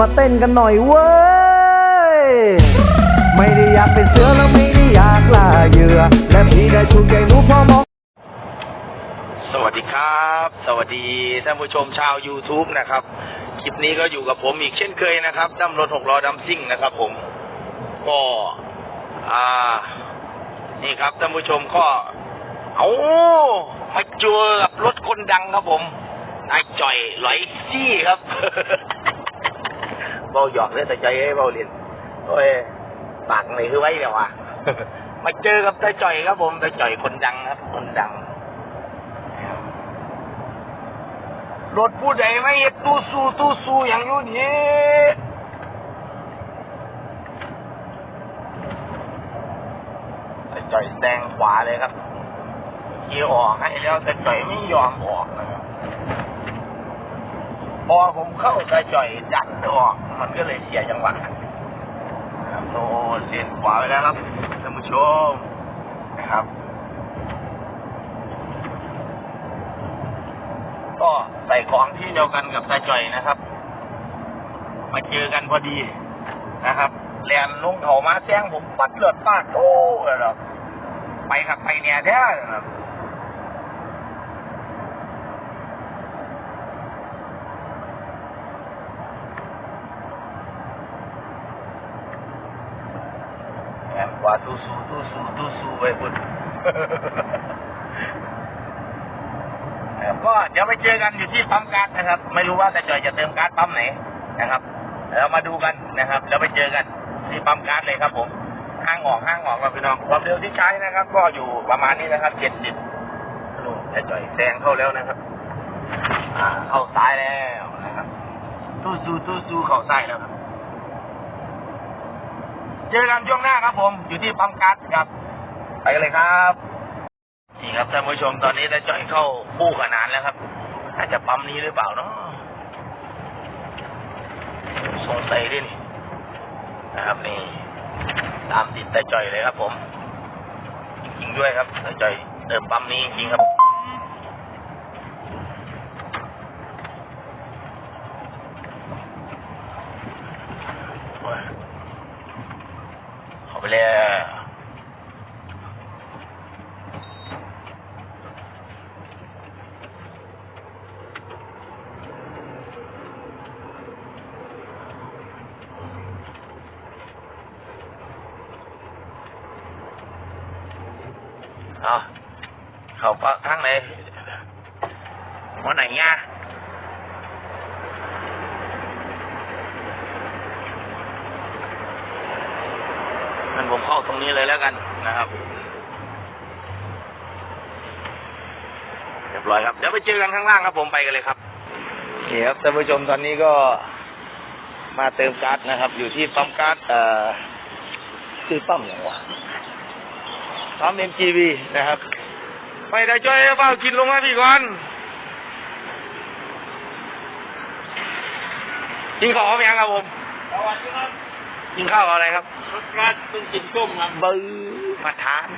มาเต้นกันหน่อยเว้ย ไม่ได้อยากเป็นเสือแล้วไม่ได้อยากล่าเหยื่อ และพี่ได้ถูกใจหนูพอมองสวัสดีครับ สวัสดีท่านผู้ชมชาว YouTube นะครับ คลิปนี้ก็อยู่กับผมอีกเช่นเคยนะครับดั้มรถหกล้อดัมซิ่งนะครับผม ก็อ่า นี่ครับท่านผู้ชมก็เอามาเจอกับรถคนดังครับผมนายจ่อยไหลซี่ครับ บาหยอกเลยแต่ใจเอ้เบาเรียนโอ้ยปากไหนคือไว้เดี๋ยววะมาเจอกับตาจ่อยครับผมตาจ่อยคนดังครับ คนดังรถผู้ใดไม่เฮ็ดตู้สู้ตู้สู้อย่างยู่นี่แต่จ่อยแซงขวาเลยครับเกียร์ออกให้แล้วแต่จ่อยไม่ยอมออกนะครับพอผมเข้าแต่จ่อยดันออก มันก็เลยเสียจังหวะนะครับโอ้เสียขวาไปแล้วครับท่านผู้ชมนะครับ ก็ใส่ของที่เดียวกันกับตาจ่อยนะครับ มาเจอกันพอดีนะครับแลนลงเขามาแซงผมปัดเลือดปาดโอ้เลยครับไปครับไปเนี่ยแท้ครับ นกว่าตู้สูตู้สูตู้สูไปบุญนก็เดี๋ยวไปเจอกันอยู่ที่ปั๊มการ์ดนะครับ ไม่รู้ว่าแต่จอยจะเติมการ์ดปั๊มไหนนะครับเดี๋ยวเรามาดูกันนะครับ แล้วไปเจอกันที่ปั๊มการ์ดเลยครับ ผมห้างออกห้างออกเราพี่น้องความเร็วที่ใช้นะครับ ก็อยู่ประมาณนี้นะครับเจ็ดสิบนู่นแต่จอยแซงเข้าแล้วนะครับอ่าเข้าซ้ายแล้วนะครับตู้ซูตู้ซูเข้าซ้ายแล้วครับ เจอกันช่วงหน้าครับผม อยู่ที่ปั๊มการ์ดครับ ไปกันเลยครับนี่ครับท่านผู้ชมตอนนี้ได้จ่อยเข้าคู่ขนานแล้วครับ อาจจะปั๊มนี้หรือเปล่าเนาะสงสัยด้วยนี่นะครับนี่ตามติดแต่จ่อยเลยครับผม จริงๆด้วยครับแต่จ่อยเติมปั๊มนี้จริงครับ เข้าไปเลย เอา เขาปักข้างไหนวันไหนง่ะงั้นผมเข้าตรงนี้เลยแล้วกันนะครับเรียบร้อยครับ เดี๋ยวไปเจอกันข้างล่างครับผมไปกันเลยครับนี่ครับท่านผู้ชมตอนนี้ก็มาเติมการ์ดนะครับ อยู่ที่ปั๊มการ์ดเอ่อชื่อปั๊มอย่างวะทำเอ็มจีวีนะครับ ไปได้ช่วยเปล่ากินลงมาพี่ก่อนกินข้าวเอายังครับผมสวัสดีครับกินข้าวเอาอะไรครับรถกระตุ้งกินส้มครับบื้อมาทาน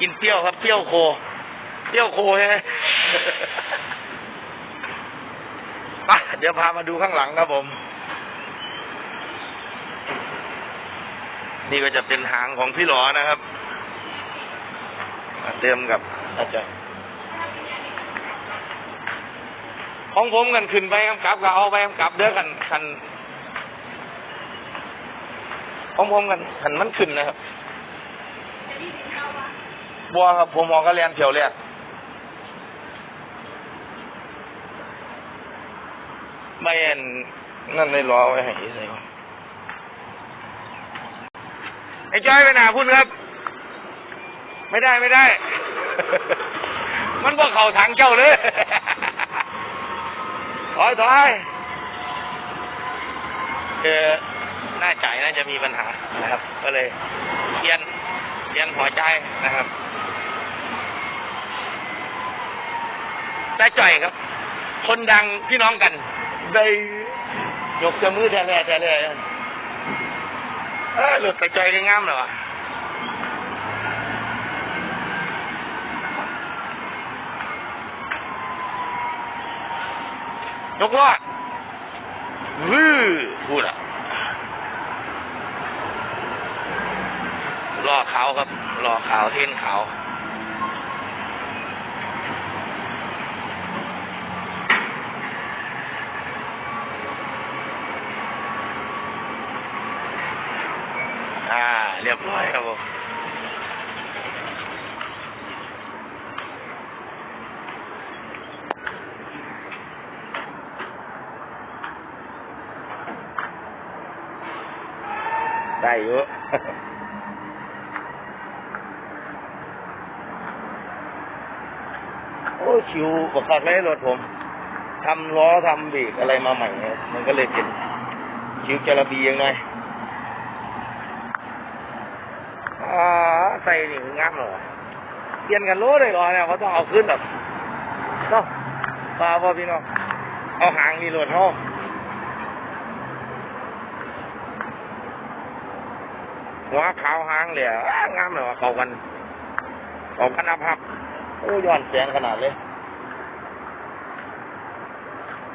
กินเปรี้ยวครับเปรี้ยวโค เปรี้ยวโคใช่ไหมไปเดี๋ยวพามาดูข้างหลังครับผม นี่ก็จะเป็นหางของพี่หลอนะครับมาเติมกับ อาจารย์ของผมกันขึ้นไปกำกับก็เอาไปกำกับเด้อกันคันของผมกันคันมันขึ้นนะครับบัวครับผมมองก็เรียนเถียวเรียกไม่เห็นนั่นเลยรอไว้ให้ใส่ก่อนไอ้จ้อยไปหนาพุ่นครับ ไม่ได้ไม่ได้ มันบอกเขาทางเจ้าเลยถอยถอยคือหน้าจ่ายน่าจะมีปัญหานะครับ ก็เลยเปลี่ยนเปลี่ยนหัวใจนะครับแต่จ่อยครับ คนดังพี่น้องกันได้ยกจะมือแท้แท้แท้เลยเออหลุดแต่จ่อยได้งามเหรอ ยกรอดวื้อพูดอะล่อขาวครับล่อขาวเท่นขาว อ่า เรียบร้อยครับผม ได้เยอะโอ้ชิวบักคักเลยรถผมทำล้อทำเบรกอะไรมาใหม่เนี่ยมันก็เลยเป็นชิวจระบียังไงอ่าใส่นี่งามเหรอเปลี่ยนกันโลเลยก่อเนี่ยเขาต้องเอาขึ้นแบบเนาะปลาพ่อพี่น้องเอาหางนี่รถเขา หัวขาวหางเลยอะงามเลยว่ะเขากันเขากันอับหับโอ้ย้อนแสงขนาดเลย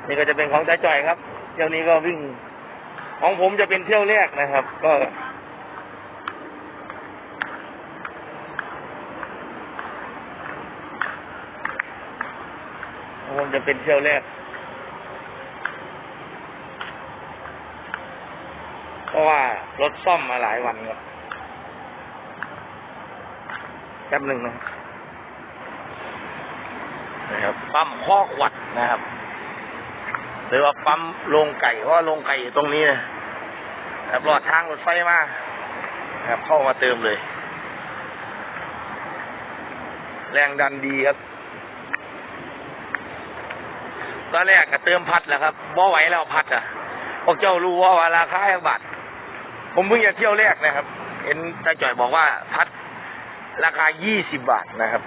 นี่ก็จะเป็นของจ่าจ่อยครับ เที่ยวนี้ก็วิ่ง ของผมจะเป็นเที่ยวแรกนะครับ ก็ผมจะเป็นเที่ยวแรก เพราะว่ารถซ่อมมาหลายวันครับแป๊บหนึ่งนะครับนะครับปั๊มข้อขวัดนะครับ หรือว่าปั๊มโรงไก่เพราะว่าโรงไก่อยู่ตรงนี้นะครับรอดทางรถไฟมาครับเข้ามาเติมเลย แรงดันดีครับตอนแรกก็เติมพัดแหละครับบ่ไหวแล้วพัดอะพวกเจ้ารู้ว่าว่าราคาอย่างบาท ผมเพิ่งจะเที่ยวแรกนะครับ เห็นตาจ่อยบอกว่าพัดราคา 20 บาทนะครับ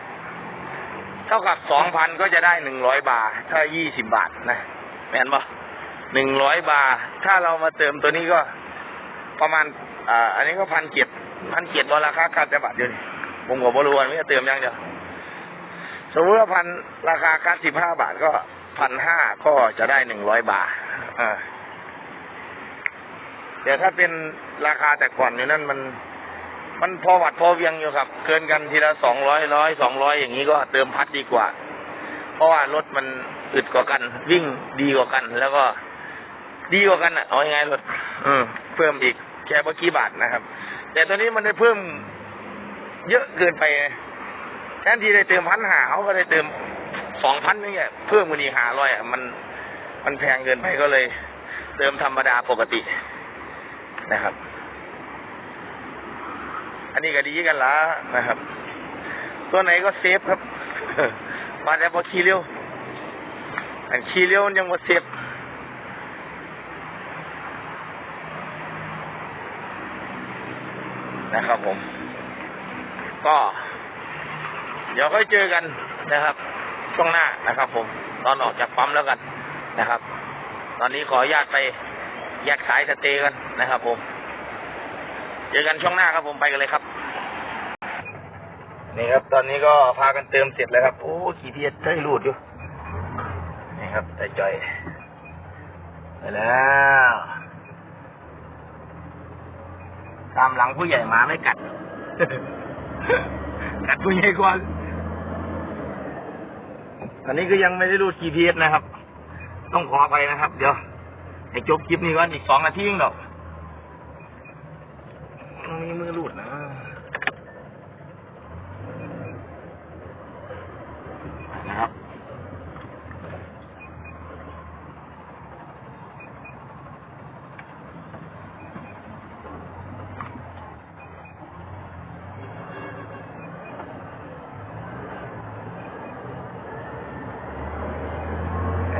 เท่ากับ 2,000 ก็จะได้ 100 บาท ถ้า 20 บาทนะ แม่นปะ100 บาท ถ้าเรามาเติมตัวนี้ก็ประมาณ อ่า อันนี้ก็พันเจ็ดพันเจ็ดบอราคาคัดจะบาทเดียวผมก็บรู้ว่าไม่เติมยังเดียวสมมติว่าพันราคาคัดสิบห้าบาทก็พันห้าก็จะได้หนึ่งร้อยบาทอ่า แต่ถ้าเป็นราคาแต่ก่อนอยู่นั่นมันมันพอวัดพอเวียงอยู่ครับ เกินกันทีละสองร้อยร้อยสองร้อยอย่างนี้ก็เติมพัดดีกว่า เพราะว่ารถมันอึดกว่ากัน วิ่งดีกว่ากัน แล้วก็ดีกว่ากันอะเอายังไงรถอืมเพิ่มอีกแค่เมื่อกี้บาทนะครับ แต่ตอนนี้มันได้เพิ่มเยอะเกินไปแทนที่ได้เติมพันหาเขาก็ได้เติมสองพันนี่แหละเพิ่มมันอีกหาร้อยอะมันมันแพงเกินไปก็เลย เติมธรรมดาปกติ นะครับ อันนี้ก็ดีกันละนะครับ ตัวไหนก็เซฟครับ มาแต่พอขี่เร็ว อันขี่เร็วยังว่าเซฟนะครับผม ก็ เดี๋ยวค่อยเจอกันนะครับ ช่วงหน้านะครับผม ตอนออกจากปั๊มแล้วกันนะครับ ตอนนี้ขออนุญาตไป แยกสายสเตย์กันนะครับ ผม เจอกันช่วงหน้าครับผมไปกันเลยครับ นี่ครับ ตอนนี้ก็พากันเติมเสร็จแล้วครับ โอ้ขี่เทียดใกล้รูดอยู่ นี่ครับแต่จ่อยไปแล้วตามหลังผู้ใหญ่มาไม่กัด กัดผู้ใหญ่ก่อนอันนี้ก็ยังไม่ได้รูด GPS นะครับ ต้องขอไปนะครับ เดี๋ยว ไอ้จบคลิปนี้ก่อนอีกสองนาทีเองดอกมีมือรูดนะ นะครับ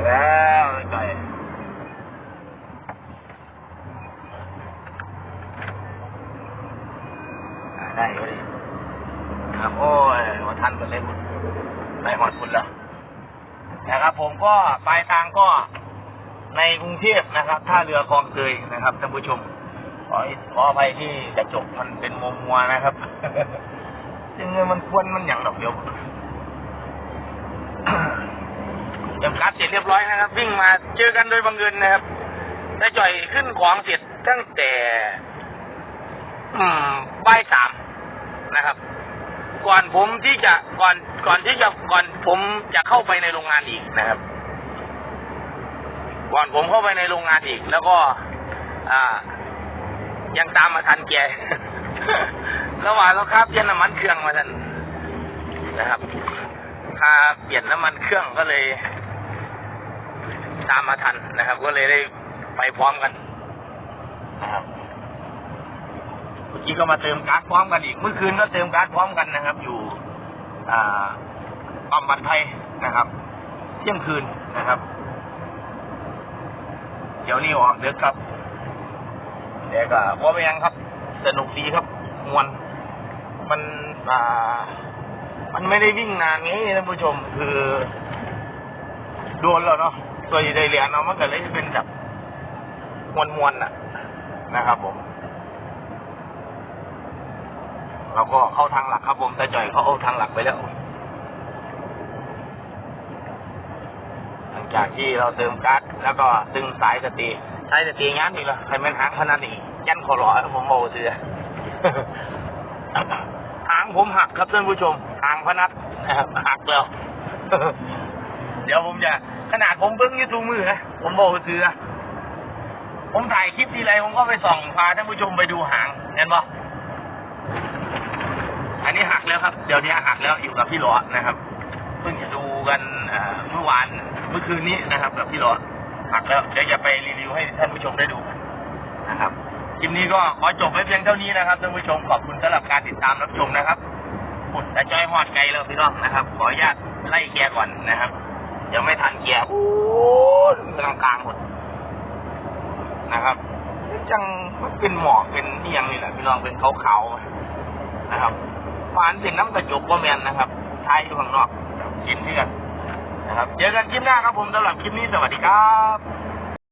แล้วไก่อ่า ได้ก็ดีนะครับ โอ้ยว่าทันกันเล่นได้หอดคุณแล้วนะครับ ผมก็ปลายทางก็ในกรุงเทพนะครับท่าเรือคลองเตยนะครับท่านผู้ชมขอขออภัยที่กระจกมันเป็นมัวมัวนะครับซึ่งมันควรมันอย่างดอกเดียวจำกัดเสร็จเรียบร้อยนะครับ วิ่งมาเจอกันโดยบังเอิญนะครับนายจ่อยขึ้นของเสร็จตั้งแต่ อืมบ่ายสาม นะครับ ก่อนผมที่จะก่อนก่อนที่จะก่อนผมจะเข้าไปในโรงงานอีกนะครับ ก่อนผมเข้าไปในโรงงานอีก แล้วก็ อ่า ยังตามมาทันแกระหว่างเราครับเปลี่ยนน้ำมันเครื่องมาทันนะครับค่าเปลี่ยนน้ำมันเครื่องก็เลย ตามมาทันนะครับ ก็เลยได้ไปพร้อมกันนะครับ กี้ก็มาเติมก๊าซพร้อมกันอีก เมื่อคืนก็เติมก๊าซพร้อมกันนะครับ อยู่ปั๊มบันไทยนะครับ เที่ยงคืนนะครับ เดี๋ยวนี้ออกเด็กครับเด็กก็ว่าไปยังครับ สนุกดีครับมวนมันอ่ามันไม่ได้วิ่งนานไงท่านผู้ชม คือ โดนแล้วเนาะตัวใหญ่เหรียญเนาะมันก็เลยเป็นแบบมวนมวนๆน่ะ นะครับผม เราก็เข้าทางหลักครับผมแต่จ่อยเขาเอาทางหลักไปแล้ว หลังจากที่เราเติมก๊าซแล้วก็ดึงสายสตีสายสตีงานนี่เหรอใครเป็นหางพนันนี่ยันคอรอผมโมเสือหางผมหักครับท่านผู้ชมหางพนัดนะครับหักแล้วเดี๋ยวผมจะขนาดผมเบิ้งยูทูมือนะผมโมเสือผมถ่ายคลิปทีไรผมก็ไปส่องพาท่านผู้ชมไปดูหางเห็นปะ อันนี้หักแล้วครับ เดี๋ยวนี้หักแล้วอยู่กับพี่หลอนะครับ เพิ่งจะดูกันเมื่อวานเมื่อคืนนี้นะครับ กับพี่หลอหักแล้วเดี๋ยวจะไปรีวิวให้ท่านผู้ชมได้ดูนะครับคลิปนี้ก็ขอจบไว้เพียงเท่านี้นะครับท่านผู้ชมขอบคุณสำหรับการติดตามรับชมนะครับปุดแต่จอยหอดไกลแล้วพี่น้องนะครับ ขออนุญาตไล่เกียร์ก่อนนะครับยังไม่ทันเกียร์โอ้ยกลางกลางๆหมดนะครับจังเป็นหมอกเป็นเนียงนี่แหละพี่น้องเป็นขาวๆนะครับ วานสินน้ำกระจกว่าแมนนะครับทายอยู่ข้างนอกกินเพื่อนนะครับเจอกันคลิปหน้าครับผมสำหรับคลิปนี้สวัสดีครับ